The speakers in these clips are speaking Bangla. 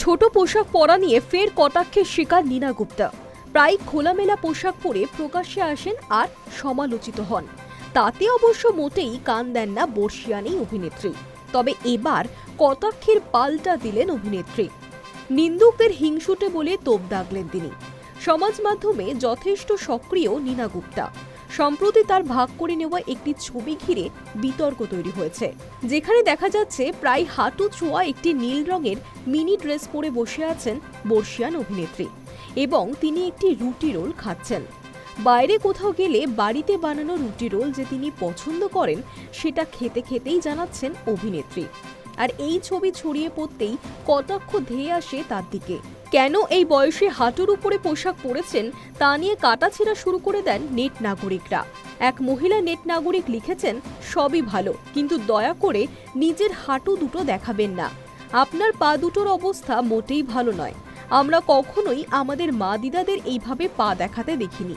ছোট পোশাক পরা নিয়ে ফের কটাক্ষের শিকার নীনা গুপ্তা। প্রায় খোলামেলা পোশাক পরে প্রকাশ্যে আসেন আর সমালোচিত হন। তাতে অবশ্য মোটেই কান দেন না বর্ষিয়ানি অভিনেত্রী। তবে এবার কটাক্ষের পাল্টা দিলেন অভিনেত্রী। নিন্দুকদের হিংসুটে বলে তোপ দাগলেন তিনি। সমাজ মাধ্যমে যথেষ্ট সক্রিয় নীনা গুপ্তা। সম্প্রতি তার ভাগ করে নেওয়া একটি ছবি ঘিরে বিতর্ক তৈরি হয়েছে, যেখানে দেখা যাচ্ছে প্রায় হাঁটু ছোঁয়া একটি নীল রঙের মিনি ড্রেস পরে বসে আছেন বর্ষিয়ান অভিনেত্রী এবং তিনি একটি রুটি রোল খাচ্ছেন। বাইরে কোথাও গেলে বাড়িতে বানানো রুটি রোল যে তিনি পছন্দ করেন, সেটা খেতে খেতেই জানাচ্ছেন অভিনেত্রী। আর এই ছবি ছড়িয়ে পড়তেই কটাক্ষ ধেয়ে আসে তার দিকে। কেন এই বয়সে হাঁটুর উপরে পোশাক পরেছেন তা নিয়ে কাটাছেঁড়া শুরু করে দেন নেট নাগরিকরা। এক মহিলা নেট নাগরিক লিখেছেন, সবই ভালো, কিন্তু দয়া করে নিজের হাঁটু দুটো দেখাবেন না। আপনার পা দুটোর অবস্থা মোটেই ভালো নয়। আমরা কখনোই আমাদের মা দিদাদের এইভাবে পা দেখাতে দেখিনি।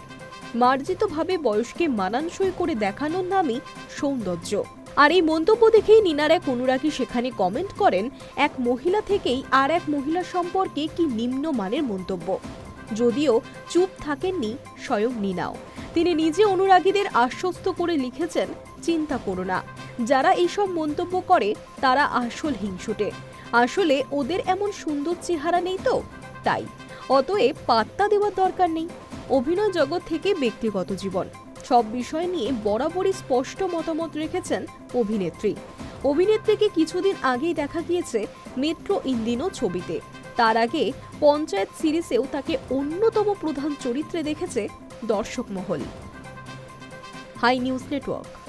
মার্জিতভাবে বয়সকে মানানসই করে দেখানোর নামই সৌন্দর্য। আর এই মন্তব্য দেখেই নিনার এক অনুরাগী সেখানে কমেন্ট করেন, এক মহিলা থেকেই আর এক মহিলা সম্পর্কে কি নিম্নমানের মন্তব্য? যদিও চুপ থাকেননি স্বয়ং নিনাও। তিনি নিজে অনুরাগীদের আশ্বস্ত করে লিখেছেন, চিন্তা করো না, যারা এইসব মন্তব্য করে তারা আসল হিংসুটে। আসলে ওদের এমন সুন্দর চেহারা নেই তো? তাই। অতএব পাত্তা দেওয়ার দরকার নেই। অভিনয় জগৎ থেকে ব্যক্তিগত জীবন। সব বিষয় নিয়ে বরাবরই স্পষ্ট মতামত রেখেছেন অভিনেত্রী। অভিনেত্রীকে কিছুদিন আগেই দেখা গিয়েছে মেট্রো ইন্দিনো ছবিতে। তার আগে পঞ্চায়েত সিরিজেও তাকে অন্যতম প্রধান চরিত্রে দেখেছে দর্শক মহল হাই নিউজ নেটওয়ার্ক।